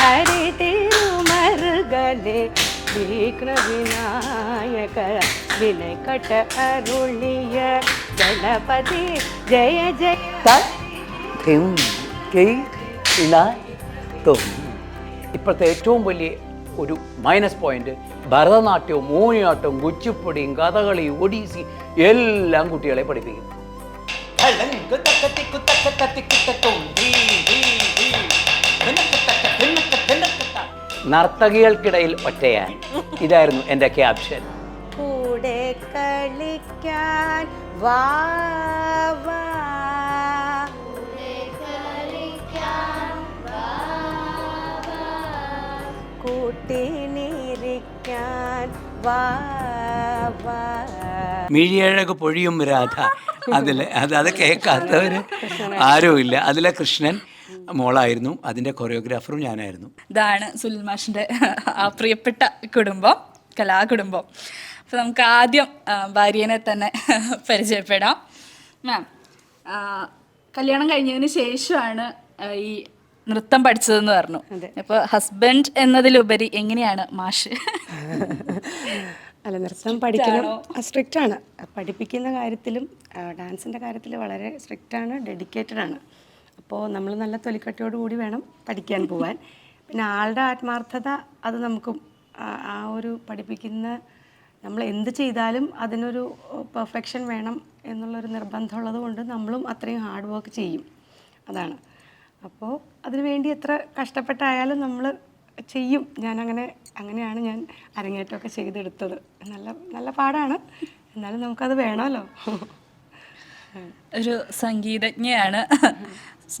ഹരി തിരുമറുകളെ വിഘ്ന വിനായക വിനക്കട്ട അരുളിയ ഗണപതി. ജയ ജയ. ത- ധിം, കെയ്, ഇണ, തും. ഇപ്പോഴത്തെ ഏറ്റവും വലിയ ഒരു മൈനസ് പോയിന്റ് ഭരതനാട്യവും മോഹിനിയാട്ടവും കുച്ചിപ്പുടിയും കഥകളി ഒഡീസി എല്ലാം കുട്ടികളെ പഠിപ്പിക്കും നർത്തകികൾക്കിടയിൽ ഒറ്റയാൻ. ഇതായിരുന്നു എന്റെ ക്യാപ്ഷൻ. കൂടെ കളിക്കാൻ വാ. കൂട്ടിനിരിക്കാൻ വാ. മിഴിയഴക് പൊഴിയും രാധ. അതിൽ അത് അത് കേൾക്കാത്തവർ ആരുമില്ല. അതിലെ കൃഷ്ണൻ മോളായിരുന്നു. അതിന്റെ കൊറിയോഗ്രാഫറും ഞാനായിരുന്നു. ഇതാണ് സുനിൽ മാഷിന്റെ ആ പ്രിയപ്പെട്ട കുടുംബം കലാകുടുംബം. അപ്പോൾ നമുക്ക് ആദ്യം ഭാര്യനെ തന്നെ പരിചയപ്പെടാം. മാം കല്യാണം കഴിഞ്ഞതിന് ശേഷമാണ് ഈ നൃത്തം പഠിച്ചതെന്ന് പറഞ്ഞു. അപ്പോൾ ഹസ്ബൻഡ് എന്നതിലുപരി എങ്ങനെയാണ് മാഷ്? അല്ല നൃത്തം പഠിക്കണം. സ്ട്രിക്റ്റ് ആണ്. പഠിപ്പിക്കുന്ന കാര്യത്തിലും ഡാൻസിന്റെ കാര്യത്തിൽ വളരെ സ്ട്രിക്റ്റ് ആണ് ഡെഡിക്കേറ്റഡ് ആണ്. അപ്പോൾ നമ്മൾ നല്ല തൊലിക്കട്ടയോട് കൂടി വേണം പഠിക്കാൻ പോവാൻ. പിന്നെ ആളുടെ ആത്മാർത്ഥത അത് നമുക്കും ആ- ഒരു പഠിപ്പിക്കുന്ന നമ്മൾ എന്ത് ചെയ്താലും അതിനൊരു പെർഫെക്ഷൻ വേണം എന്നുള്ളൊരു നിർബന്ധമുള്ളത് കൊണ്ട് നമ്മളും അത്രയും ഹാർഡ് വർക്ക് ചെയ്യും. അതാണ്. അപ്പോൾ അതിനുവേണ്ടി എത്ര കഷ്ടപ്പെട്ടായാലും നമ്മൾ ചെയ്യും. ഞാൻ അങ്ങനെ അങ്ങനെയാണ് ഞാൻ അരങ്ങേറ്റമൊക്കെ ചെയ്തെടുത്തത്. നല്ല നല്ല പാടാണ്. എന്നാലും നമുക്കത് വേണമല്ലോ. ഒരു സംഗീതജ്ഞയാണ്.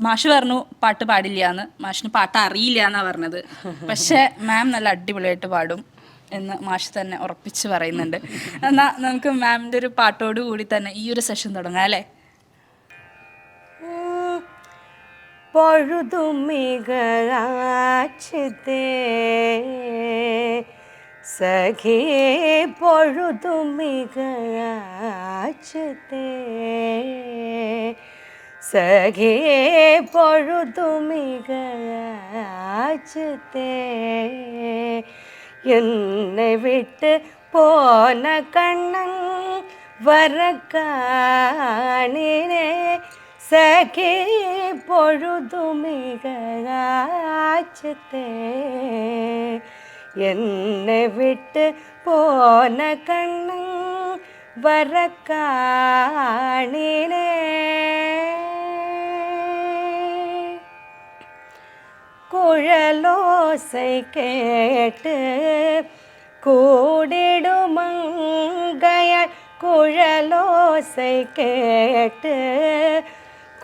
മാഷ് പറഞ്ഞു പാട്ട് പാടില്ല എന്ന് മാഷിന് പാട്ട് അറിയില്ല എന്നാ പറഞ്ഞത്. പക്ഷേ മാം നല്ല അടിപൊളിയായിട്ട് പാടും എന്ന് മാഷ് തന്നെ ഉറപ്പിച്ച് പറയുന്നുണ്ട്. എന്നാ നമുക്ക് മാമിന്റെ ഒരു പാട്ടോട് കൂടി തന്നെ ഈ ഒരു സെഷൻ തുടങ്ങാം അല്ലേ? பொழுதும் மிகராட்சித்தே. சகே பொழுதும் மிகராட்சித்தே. சகே பொழுதும் மிகராட்சித்தே. என்னை விட்டு போன கண்ணன் வர காணினே സഖി പൊഴുതുമികാച്ചത്തെ എന്നെ വിട്ട് പോന കണ്ണും വരക്കാണിനേ കുഴലോസൈ കേട്ട് കൂടിടുമങ്കയ കുഴലോസൈ കേട്ട്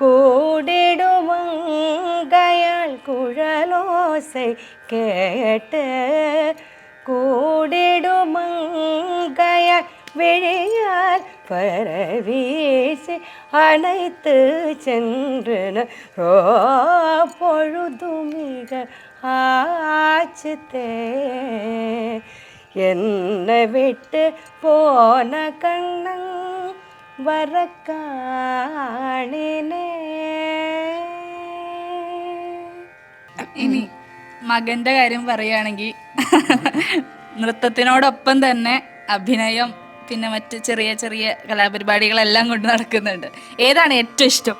கூடிடுமங்கையால் குழலோசை கேட்டு கூடிடுமங்கையால் வெளியால் பரவீசி அனைத்து சென்றன. பொழுதுமிக ஆச்சு தே என்னை விட்டு போன கண்ணன் വറക്കാണിനെ ഇനി മകന്റെ കാര്യം പറയുകയാണെങ്കിൽ നൃത്തത്തിനോടൊപ്പം തന്നെ അഭിനയം പിന്നെ മറ്റ് ചെറിയ ചെറിയ കലാപരിപാടികളെല്ലാം കൊണ്ട് നടക്കുന്നുണ്ട്. ഏതാണ് ഏറ്റവും ഇഷ്ടം?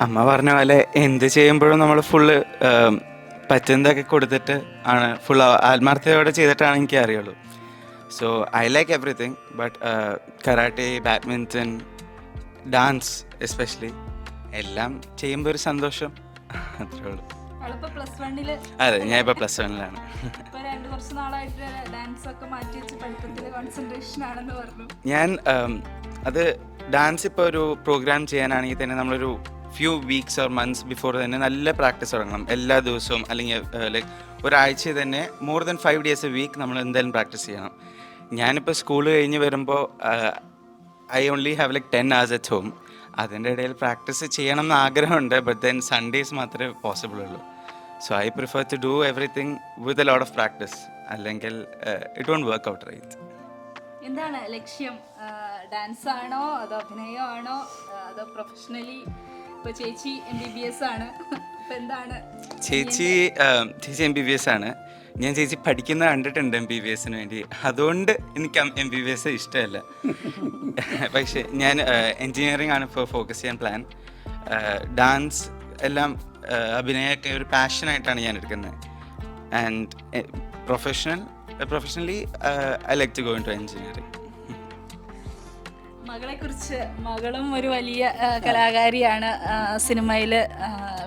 അമ്മ പറഞ്ഞ പോലെ എന്ത് ചെയ്യുമ്പോഴും നമ്മൾ ഫുള്ള് പറ്റുന്നതൊക്കെ കൊടുത്തിട്ട് ആണ് ഫുൾ ആത്മാർത്ഥതയോടെ ചെയ്തിട്ടാണ് എനിക്ക് അറിയുള്ളൂ so I like everything but karate badminton dance especially എല്ലാം ചെയ്യുമ്പോൾ ഒരു സന്തോഷം. അത്രേ ഉള്ളൂ. അതെ ഞാൻ ഇപ്പോൾ പ്ലസ് വണ്ണിലാണ് ഇപ്പൊ ഞാൻ അത് ഡാൻസ് ഇപ്പോൾ ഒരു പ്രോഗ്രാം ചെയ്യാനാണെങ്കിൽ തന്നെ നമ്മളൊരു few weeks or months before തന്നെ നല്ല പ്രാക്ടീസ് തുടങ്ങണം. എല്ലാ ദിവസവും അല്ലെങ്കിൽ ലൈക്ക് ഒരാഴ്ച തന്നെ more than five days a week നമ്മൾ എന്തായാലും പ്രാക്ടീസ് ചെയ്യണം. ഞാനിപ്പോൾ സ്കൂൾ കഴിഞ്ഞ് വരുമ്പോൾ I only have like ten hours at home അതിന്റെ ഇടയിൽ പ്രാക്ടീസ് ചെയ്യണം എന്ന് ആഗ്രഹമുണ്ട്. ബട്ട് ദെൻ സൺഡേസ് മാത്രമേ പോസിബിൾ ഉള്ളൂ. So I prefer to do everything with a lot of practice അല്ലെങ്കിൽ it won't work out right എന്താണ് ലക്ഷ്യം? ഡാൻസ് ആണോ? അതോ അഭിനയമാണോ? അതോ പ്രൊഫഷണലി ഇപ്പൊ ചേച്ചി എം ബി ബി എസ് ആണ്. അപ്പൊ എന്താണ് ചേച്ചി എം ബി ബി എസ് ആണ്. ഞാൻ ചേച്ചി പഠിക്കുന്ന കണ്ടിട്ടുണ്ട് എം ബി ബി എസിന് വേണ്ടി. അതുകൊണ്ട് എനിക്ക് എം ബി ബി എസ് ഇഷ്ടമല്ല. പക്ഷേ ഞാൻ എൻജിനീയറിംഗ് ആണ് ഇപ്പോൾ ഫോക്കസ് ചെയ്യാൻ പ്ലാൻ ഡാൻസ് എല്ലാം അഭിനയമൊക്കെ ഒരു പാഷനായിട്ടാണ് ഞാൻ എടുക്കുന്നത്. And professional professionally I like to go into engineering മകളെ കുറിച്ച് മകളും ഒരു വലിയ കലാകാരിയാണ്. സിനിമയിൽ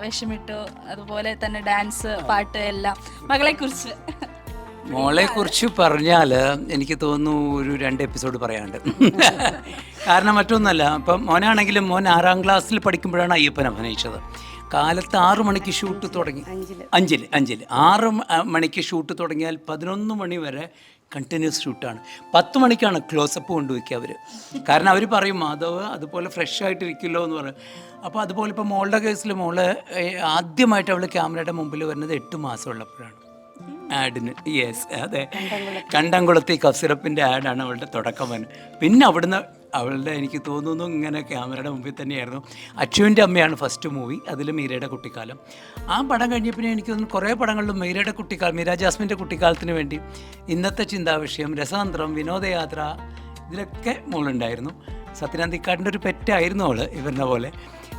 വിഷമിട്ടു. അതുപോലെ തന്നെ ഡാൻസ് പാട്ട് എല്ലാം. മകളെ കുറിച്ച് മോളെ കുറിച്ച് പറഞ്ഞാൽ എനിക്ക് തോന്നുന്നു ഒരു രണ്ട് എപ്പിസോഡ് പറയാണ്ട് കാരണം മറ്റൊന്നല്ല ഇപ്പം മോനാണെങ്കിലും മോൻ ആറാം ക്ലാസ്സിൽ പഠിക്കുമ്പോഴാണ് അയ്യപ്പൻ അഭിനയിച്ചത്. കാലത്ത് ആറു മണിക്ക് ഷൂട്ട് തുടങ്ങി. അഞ്ചിൽ അഞ്ചിൽ ആറ് മണിക്ക് ഷൂട്ട് തുടങ്ങിയാൽ പതിനൊന്ന് മണി വരെ കണ്ടിന്യൂസ് ഷൂട്ടാണ് പത്ത് മണിക്കാണ് ക്ലോസപ്പ് കൊണ്ടുവയ്ക്കുക അവർ കാരണം അവർ പറയും മാധവ് അതുപോലെ ഫ്രഷ് ആയിട്ടിരിക്കില്ലോ എന്ന് പറയും. അപ്പോൾ അതുപോലെ ഇപ്പോൾ മോളുടെ കേസിൽ മോൾ ആദ്യമായിട്ട് അവൾ ക്യാമറയുടെ മുമ്പിൽ വരുന്നത് എട്ട് മാസം ഉള്ളപ്പോഴാണ് ആഡിന് യെസ് അതെ. കണ്ടംകുളത്തി കഫ്സിറപ്പിന്റെ ആഡാണ് അവളുടെ തുടക്കം വന്നത് പിന്നെ അവിടുന്ന് അവളുടെ എനിക്ക് തോന്നുന്നു ഇങ്ങനെ ക്യാമറയുടെ മുമ്പിൽ തന്നെയായിരുന്നു. അച്ചുവിന്റെ അമ്മയാണ് ഫസ്റ്റ് മൂവി അതിൽ മീരയുടെ കുട്ടിക്കാലം. ആ പടം കഴിഞ്ഞപ്പോൾ എനിക്ക് തോന്നുന്നു കുറേ പടങ്ങളിലും മീരയുടെ കുട്ടിക്കാലം മീര ജാസ്മിന്റെ കുട്ടിക്കാലത്തിന് വേണ്ടി ഇന്നത്തെ ചിന്താവിഷയം രസതന്ത്രം വിനോദയാത്ര ഇതിലൊക്കെ മോളുണ്ടായിരുന്നു. സത്യനാന്തിക്കാടിന്റെ ഒരു പെറ്റായിരുന്നു അവൾ ഇവരുടെ പോലെ.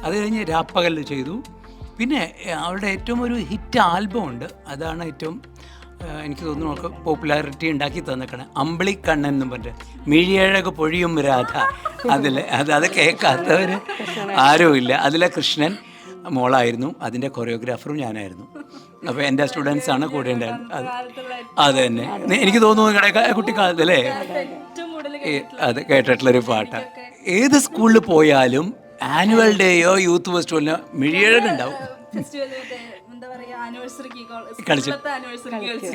അത് കഴിഞ്ഞ് രാപ്പകൽ ചെയ്തു. പിന്നെ അവളുടെ ഏറ്റവും ഒരു ഹിറ്റ് ആൽബം ഉണ്ട് അതാണ് ഏറ്റവും എനിക്ക് തോന്നുന്നു അവൾക്ക് പോപ്പുലാരിറ്റി ഉണ്ടാക്കി തന്നിക്കണേ അമ്പിളിക്കണ്ണൻ എന്നും പറഞ്ഞിട്ട്. മിഴിയഴക് പൊഴിയും രാധ. അതിൽ അത് അത് കേൾക്കാത്തവർ ആരുമില്ല. അതിലെ കൃഷ്ണൻ മോളായിരുന്നു. അതിന്റെ കൊറിയോഗ്രാഫറും ഞാനായിരുന്നു. അപ്പോൾ എന്റെ സ്റ്റുഡൻസാണ് കൂടെ ഉണ്ടായിരുന്നത്. അത് തന്നെ. എനിക്ക് തോന്നുന്നു കുട്ടിക്കാലത്തല്ലേ അത് കേട്ടിട്ടുള്ളൊരു പാട്ടാണ് ഏത് സ്കൂളിൽ പോയാലും ആനുവൽ ഡേയോ യൂത്ത് ഫെസ്റ്റിവലിനോ മിഴിയഴകുണ്ടാവും ആനിവേഴ്സറിക്ക് കളിച്ചു.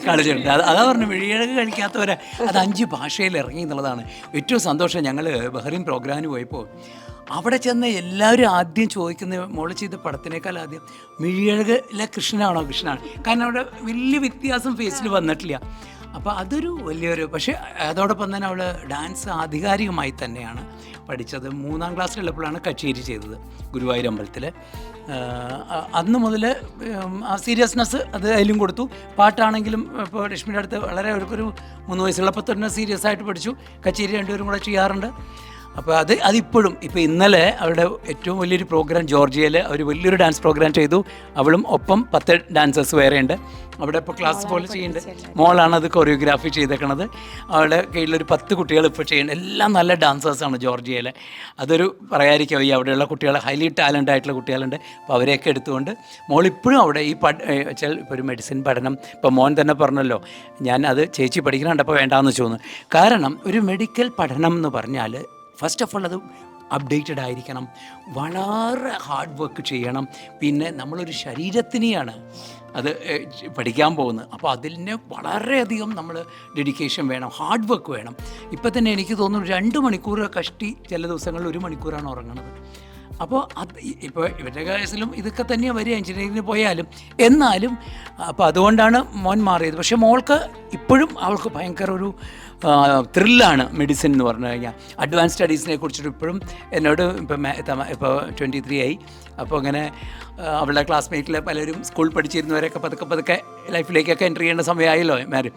കളിച്ചിട്ടുണ്ട്. അത് അതാ പറഞ്ഞു വിഴിയിഴക്ക് കളിക്കാത്തവരെ അത് അഞ്ച് ഭാഷയിൽ ഇറങ്ങി എന്നുള്ളതാണ്. ഏറ്റവും സന്തോഷം ഞങ്ങൾ ബഹ്റൈൻ പ്രോഗ്രാമിന് പോയപ്പോൾ അവിടെ ചെന്ന് എല്ലാവരും ആദ്യം ചോദിക്കുന്ന മോൾ ചെയ്ത പടത്തിനേക്കാൾ ആദ്യം മിഴിയഴകിലെ കൃഷ്ണനാണോ കൃഷ്ണനാണ്? കാരണം അവിടെ വലിയ വ്യത്യാസം ഫേസിൽ വന്നിട്ടില്ല. അപ്പോൾ അതൊരു വലിയൊരു പക്ഷേ അതോടൊപ്പം തന്നെ അവൾ ഡാൻസ് ആധികാരികമായി തന്നെയാണ് പഠിച്ചത്. മൂന്നാം ക്ലാസ്സിലുള്ളപ്പോഴാണ് കച്ചേരി ചെയ്തത് ഗുരുവായൂർ അമ്പലത്തിൽ അന്ന് മുതൽ ആ സീരിയസ്നെസ് അത് അതിലും കൊടുത്തു. പാട്ടാണെങ്കിലും ഇപ്പോൾ ലക്ഷ്മിയുടെ അടുത്ത് വളരെ അവർക്കൊരു മൂന്ന് വയസ്സുള്ളപ്പോൾ തന്നെ സീരിയസ് ആയിട്ട് പഠിച്ചു. കച്ചേരി രണ്ടുപേരും കൂടെ ചെയ്യാറുണ്ട്. അപ്പോൾ അത് അതിപ്പോഴും ഇപ്പോൾ ഇന്നലെ അവരുടെ ഏറ്റവും വലിയൊരു പ്രോഗ്രാം ജോർജിയയിൽ അവർ വലിയൊരു ഡാൻസ് പ്രോഗ്രാം ചെയ്തു. അവളും ഒപ്പം പത്ത് ഡാൻസേഴ്സ് വേറെ ഉണ്ട് അവിടെ ഇപ്പോൾ ക്ലാസ് പോലെ ചെയ്യുന്നുണ്ട്. മോളാണ് അത് കൊറിയോഗ്രാഫി ചെയ്തേക്കണത്. അവളുടെ കീഴിലൊരു പത്ത് കുട്ടികൾ ഇപ്പോൾ ചെയ്യുന്നുണ്ട്. എല്ലാം നല്ല ഡാൻസേഴ്സാണ് ജോർജിയയിലെ. അതൊരു പറയാതിരിക്കുക ഈ അവിടെയുള്ള കുട്ടികൾ ഹൈലി ടാലന്റ് ആയിട്ടുള്ള കുട്ടികളുണ്ട്. അപ്പോൾ അവരെയൊക്കെ എടുത്തുകൊണ്ട് മോളിപ്പോഴും അവിടെ ഈ പഠ വെച്ചാൽ ഇപ്പോൾ ഒരു മെഡിസിൻ പഠനം. ഇപ്പോൾ മോൻ തന്നെ പറഞ്ഞല്ലോ ഞാൻ അത് ചേച്ചി പഠിക്കണുണ്ടപ്പോൾ വേണ്ടാന്ന് വെച്ചു കാരണം ഒരു മെഡിക്കൽ പഠനം എന്ന് പറഞ്ഞാൽ ഫസ്റ്റ് ഓഫ് ഓൾ അത് അപ്ഡേറ്റഡ് ആയിരിക്കണം. വളരെ ഹാർഡ് വർക്ക് ചെയ്യണം. പിന്നെ നമ്മളൊരു ശരീരത്തിനെയാണ് അത് പഠിക്കാൻ പോകുന്നത്. അപ്പോൾ അതിന് വളരെയധികം നമ്മൾ ഡെഡിക്കേഷൻ വേണം ഹാർഡ് വർക്ക് വേണം. ഇപ്പം തന്നെ എനിക്ക് തോന്നുന്നു രണ്ട് മണിക്കൂർ കഷ്ടി ചില ദിവസങ്ങളിൽ ഒരു മണിക്കൂറാണ് ഉറങ്ങുന്നത് അപ്പോൾ അത് ഇപ്പോൾ ഇവരുടെ കേസിലും ഇതൊക്കെ തന്നെയാണ് വരിക. എഞ്ചിനീയറിംഗിന് പോയാലും. എന്നാലും അപ്പോൾ അതുകൊണ്ടാണ് മോൻ മാറിയത്. പക്ഷേ മോൾക്ക് ഇപ്പോഴും അവൾക്ക് ഭയങ്കര ഒരു ത്രില്ലാണ് മെഡിസിൻ എന്ന് പറഞ്ഞു കഴിഞ്ഞാൽ. അഡ്വാൻസ് സ്റ്റഡീസിനെ കുറിച്ചിട്ട് ഇപ്പോഴും എന്നോട് ഇപ്പം ഇപ്പോൾ ട്വന്റി ത്രീ ആയി. അപ്പോൾ അങ്ങനെ അവളുടെ ക്ലാസ്മേറ്റിലെ പലരും സ്കൂൾ പഠിച്ചിരുന്നവരൊക്കെ പതുക്കെ പതുക്കെ ലൈഫിലേക്കൊക്കെ എൻട്രി ചെയ്യേണ്ട സമയമായല്ലോ മാര്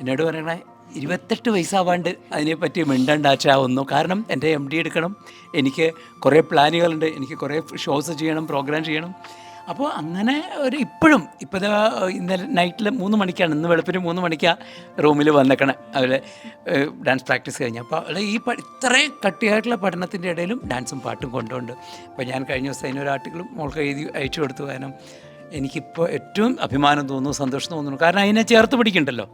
എന്നോട് പറയണേ ഇരുപത്തെട്ട് വയസ്സാവാണ്ട് അതിനെപ്പറ്റി മിണ്ടണ്ടാച്ചാവുന്നു. കാരണം എന്റെ എം ഡി എടുക്കണം. എനിക്ക് കുറേ പ്ലാനുകളുണ്ട് എനിക്ക് കുറേ ഷോസ് ചെയ്യണം പ്രോഗ്രാം ചെയ്യണം. അപ്പോൾ അങ്ങനെ ഒരു ഇപ്പോഴും ഇപ്പോൾ ദാ ഇന്നലെ നൈറ്റിൽ മൂന്ന് മണിക്കാണ് ഇന്ന് വെളുപ്പിന് മൂന്ന് മണിക്കാണ് റൂമിൽ വന്നേക്കണേ. അവർ ഡാൻസ് പ്രാക്ടീസ് കഴിഞ്ഞ്. അപ്പോൾ അവിടെ ഈ ഇത്രയും കട്ടിയായിട്ടുള്ള പഠനത്തിന്റെ ഇടയിലും ഡാൻസും പാട്ടും കൊണ്ടുണ്ട്. അപ്പോൾ ഞാൻ കഴിഞ്ഞ ദിവസം അതിനൊരു ആർട്ടിക്കിളും മോൾക്ക് എഴുതി അയച്ചു കൊടുത്തു കാരണം എനിക്കിപ്പോൾ ഏറ്റവും അഭിമാനം തോന്നുന്നു സന്തോഷം തോന്നുന്നു. കാരണം അതിനെ ചേർത്ത് പിടിക്കണ്ടല്ലോ.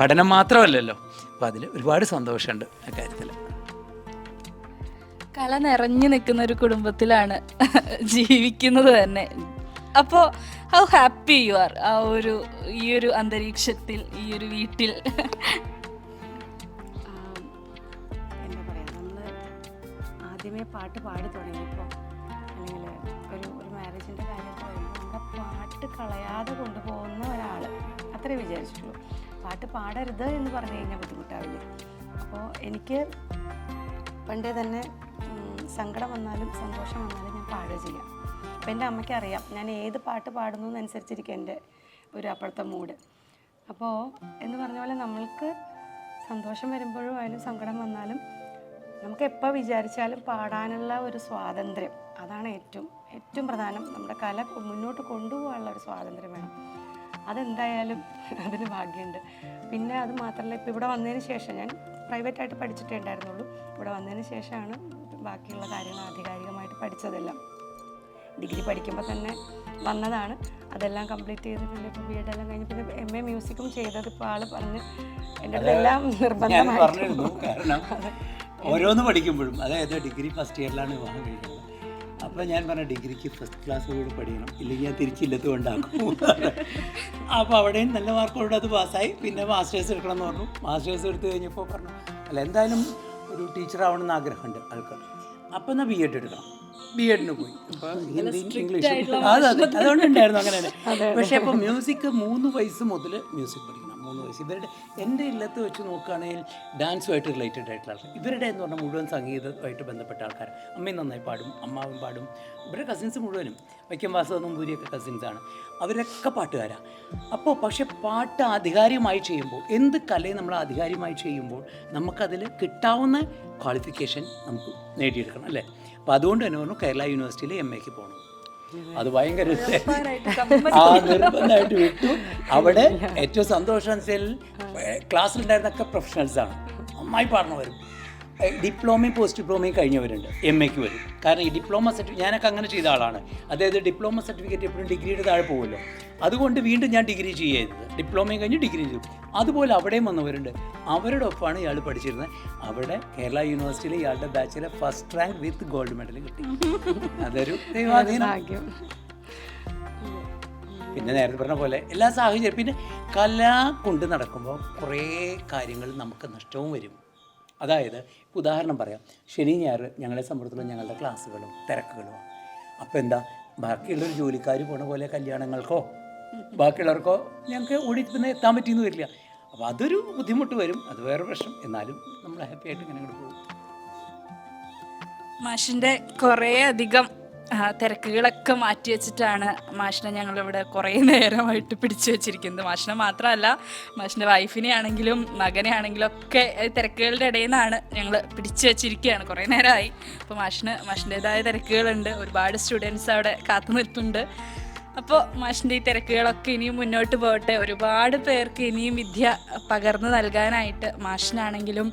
പഠനം മാത്രമല്ലല്ലോ. അപ്പോൾ അതിൽ ഒരുപാട് സന്തോഷമുണ്ട് ആ കാര്യത്തിൽ കല നിറഞ്ഞു നിൽക്കുന്ന ഒരു കുടുംബത്തിലാണ് ജീവിക്കുന്നത് തന്നെ. അപ്പോൾ ഹൗ ഹാപ്പി യു ആർ ആ ഒരു ഈ ഒരു അന്തരീക്ഷത്തിൽ ഈ ഒരു വീട്ടിൽ. എന്താ പറയുക നമ്മൾ ആദ്യമേ പാട്ട് പാടി തുടങ്ങിയപ്പോൾ അല്ലെങ്കിൽ ഒരു ഒരു മാരേജിന്റെ കാര്യം പറയുമ്പോൾ നമ്മുടെ പാട്ട് കളയാതെ കൊണ്ടുപോകുന്ന ഒരാൾ അത്രേ വിചാരിച്ചിട്ടുള്ളൂ. പാട്ട് പാടരുത് എന്ന് പറഞ്ഞു കഴിഞ്ഞാൽ ബുദ്ധിമുട്ടാവില്ല. അപ്പോൾ എനിക്ക് പണ്ടേ തന്നെ സങ്കടം വന്നാലും സന്തോഷം വന്നാലും ഞാൻ പാടുക ചെയ്യാം. അപ്പം എന്റെ അമ്മയ്ക്ക് അറിയാം ഞാൻ ഏത് പാട്ട് പാടുന്നു എന്നനുസരിച്ചിരിക്കും എന്റെ ഒരു അപ്പോഴത്തെ മൂഡ് അപ്പോൾ എന്ന് പറഞ്ഞ പോലെ നമ്മൾക്ക് സന്തോഷം വരുമ്പോഴും അതിന് സങ്കടം വന്നാലും നമുക്ക് എപ്പോൾ വിചാരിച്ചാലും പാടാനുള്ള ഒരു സ്വാതന്ത്ര്യം. അതാണ് ഏറ്റവും ഏറ്റവും പ്രധാനം. നമ്മുടെ കല മുന്നോട്ട് കൊണ്ടുപോകാനുള്ള ഒരു സ്വാതന്ത്ര്യം വേണം. അതെന്തായാലും അതിന് ഭാഗ്യമുണ്ട്. പിന്നെ അത് മാത്രമല്ല ഇപ്പോൾ ഇവിടെ വന്നതിന് ശേഷം ഞാൻ പ്രൈവറ്റായിട്ട് പഠിച്ചിട്ടേ ഉണ്ടായിരുന്നുള്ളൂ. ഇവിടെ വന്നതിന് ശേഷമാണ് ബാക്കിയുള്ള കാര്യങ്ങൾ ആധികാരികമായിട്ട് പഠിച്ചതെല്ലാം. ഡിഗ്രി പഠിക്കുമ്പോൾ തന്നെ വന്നതാണ്. അതെല്ലാം കംപ്ലീറ്റ് ചെയ്തിട്ടുണ്ട്. ഇപ്പോൾ ബി എഡ് എല്ലാം കഴിഞ്ഞ് പിന്നെ എം എ മ്യൂസിക്കും ചെയ്തത് ഇപ്പോൾ ആൾ പറഞ്ഞ് എന്റെ അടുത്തെല്ലാം ഞാൻ നിർബന്ധമായി പറഞ്ഞിരുന്നു. കാരണം ഓരോന്ന് പഠിക്കുമ്പോഴും അതായത് ഡിഗ്രി ഫസ്റ്റ് ഇയറിലാണ് വിവാഹം കഴിക്കുന്നത്. അപ്പോൾ ഞാൻ പറഞ്ഞ ഡിഗ്രിക്ക് ഫസ്റ്റ് ക്ലാസ് കൂടി പഠിക്കണം. ഇല്ലെങ്കിൽ ഞാൻ തിരിച്ചില്ലത്ത് കൊണ്ടാക്കും. അപ്പോൾ അവിടെയും നല്ല മാർക്കോടെ അത് പാസ്സായി പിന്നെ മാസ്റ്റേഴ്സ് എടുക്കണം എന്ന് പറഞ്ഞു. മാസ്റ്റേഴ്സ് എടുത്തു കഴിഞ്ഞപ്പോൾ പറഞ്ഞു അല്ല എന്തായാലും ഒരു ടീച്ചർ ആവണമെന്ന് ആഗ്രഹമുണ്ട് ആൾക്ക് അപ്പോൾ എന്നാൽ ബി എഡ് എടുക്കണം? ബി എഡിന് പോയി. അപ്പോൾ ഹിന്ദി ഇംഗ്ലീഷ് അതെ അതെ. അതുകൊണ്ടുണ്ടായിരുന്നു അങ്ങനെ പക്ഷെ അപ്പോൾ മ്യൂസിക് മൂന്ന് വയസ്സ് മുതൽ മ്യൂസിക് പഠിക്കണം മൂന്ന് വയസ്സ്. ഇവരുടെ എന്റെ ഇല്ലത്ത് വെച്ച് നോക്കുകയാണെങ്കിൽ ഡാൻസുമായിട്ട് റിലേറ്റഡ് ആയിട്ടുള്ള ആൾക്കാർ. ഇവരുടെ എന്ന് പറഞ്ഞാൽ മുഴുവൻ സംഗീതമായിട്ട് ബന്ധപ്പെട്ട ആൾക്കാർ. അമ്മയും നന്നായി പാടും അമ്മാവും പാടും. ഇവരുടെ കസിൻസ് മുഴുവനും വൈക്കം വാസവനും ഭൂരിയൊക്കെ കസിൻസാണ് അവരൊക്കെ പാട്ടുകാരാണ് അപ്പോൾ പക്ഷെ പാട്ട് ആധികാരികമായി ചെയ്യുമ്പോൾ എന്ത് കലയും നമ്മൾ ആധികാരികമായി ചെയ്യുമ്പോൾ നമുക്കതിൽ കിട്ടാവുന്ന ക്വാളിഫിക്കേഷൻ നമുക്ക് നേടിയെടുക്കണം അല്ലേ? അപ്പോൾ അതുകൊണ്ട് തന്നെ പറഞ്ഞു കേരള യൂണിവേഴ്സിറ്റിയിൽ എം എക്ക് പോകണം. അത് ഭയങ്കര ആ നിർബന്ധമായിട്ട് വിട്ടു. അവിടെ ഏറ്റവും സന്തോഷം വെച്ചാൽ ക്ലാസ്സിലുണ്ടായിരുന്നൊക്കെ പ്രൊഫഷണൽസാണ് നന്നായി പാടണവരും ഡിപ്ലോമയും പോസ്റ്റ് ഡിപ്ലോമയും കഴിഞ്ഞവരുണ്ട് എം എക്ക് വരും. കാരണം ഈ ഡിപ്ലോമ സർട്ടിഫിക്കറ്റ് ഞാനൊക്കെ അങ്ങനെ ചെയ്ത ആളാണ്. അതായത് ഡിപ്ലോമ സർട്ടിഫിക്കറ്റ് എപ്പോഴും ഡിഗ്രിയുടെ താഴെ പോകുമല്ലോ. അതുകൊണ്ട് വീണ്ടും ഞാൻ ഡിഗ്രി ചെയ്യരുത്. ഡിപ്ലോമയും കഴിഞ്ഞ് ഡിഗ്രി ചെയ്തു അതുപോലെ അവിടെയും വന്നവരുണ്ട്. അവരുടെ ഒപ്പമാണ് ഇയാൾ പഠിച്ചിരുന്നത്. അവിടെ കേരള യൂണിവേഴ്സിറ്റിയിൽ ഇയാളുടെ ബാച്ചിലെ first rank with gold medal കിട്ടി. അതൊരു ദൈവാധീനം. പിന്നെ നേരത്തെ പറഞ്ഞ പോലെ എല്ലാ സാഹചര്യം പിന്നെ കല കൊണ്ട് നടക്കുമ്പോൾ കുറേ കാര്യങ്ങൾ നമുക്ക് നഷ്ടവും വരും. അതായത് ഉദാഹരണം പറയാം. ശനി ഞായർ ഞങ്ങളെ സംബന്ധിച്ചുള്ള ഞങ്ങളുടെ ക്ലാസ്സുകളും തിരക്കുകളും. അപ്പോൾ എന്താ? ബാക്കിയുള്ളൊരു ജോലിക്കാർ പോണ പോലെ കല്യാണങ്ങൾക്കോ ബാക്കിയുള്ളവർക്കോ ഞങ്ങൾക്ക് ഓടി പിന്നെ എത്താൻ പറ്റിയെന്ന് വരില്ല. അപ്പോൾ അതൊരു ബുദ്ധിമുട്ട് വരും. അത് വേറെ പ്രശ്നം. എന്നാലും നമ്മൾ ഹാപ്പി ആയിട്ട് ഇങ്ങനെ അങ്ങോട്ട് പോകും മാഷിന്റെ കുറേ അധികം തിരക്കുകളൊക്കെ മാറ്റി വെച്ചിട്ടാണ് മാഷിനെ ഞങ്ങളിവിടെ കുറേ നേരമായിട്ട് പിടിച്ചു വെച്ചിരിക്കുന്നത്. മാഷിനെ മാത്രമല്ല മാഷിന്റെ വൈഫിനെ ആണെങ്കിലും മകനെ ആണെങ്കിലും ഒക്കെ തിരക്കുകളുടെ ഇടയിൽ നിന്നാണ് ഞങ്ങൾ പിടിച്ചു വെച്ചിരിക്കുകയാണ് കുറേ നേരമായി. അപ്പോൾ മാഷിന് മാഷിന്റെതായ തിരക്കുകളുണ്ട്. ഒരുപാട് സ്റ്റുഡൻസ് അവിടെ കാത്തു നിൽപ്പുണ്ട്. അപ്പോൾ മാഷിന്റെ ഈ തിരക്കുകളൊക്കെ ഇനിയും മുന്നോട്ട് പോകട്ടെ. ഒരുപാട് പേർക്ക് ഇനിയും വിദ്യ പകർന്നു നൽകാനായിട്ട് മാഷിനാണെങ്കിലും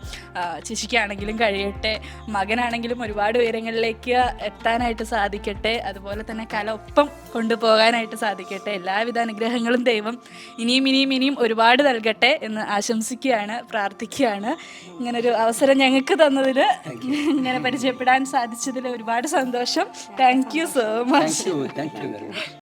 ചിശിക്കാണെങ്കിലും ചേച്ചിക്കാണെങ്കിലും കഴിയട്ടെ. മകനാണെങ്കിലും ഒരുപാട് ഉയരങ്ങളിലേക്ക് എത്താനായിട്ട് സാധിക്കട്ടെ. അതുപോലെ തന്നെ കല ഒപ്പം കൊണ്ടുപോകാനായിട്ട് സാധിക്കട്ടെ. എല്ലാവിധ അനുഗ്രഹങ്ങളും ദൈവം ഇനിയും ഇനിയും ഇനിയും ഒരുപാട് നൽകട്ടെ എന്ന് ആശംസിക്കുകയാണ് പ്രാർത്ഥിക്കുകയാണ്. ഇങ്ങനൊരു അവസരം ഞങ്ങൾക്ക് തന്നതിന് ഇങ്ങനെ പരിചയപ്പെടാൻ സാധിച്ചതിൽ ഒരുപാട് സന്തോഷം. Thank you so much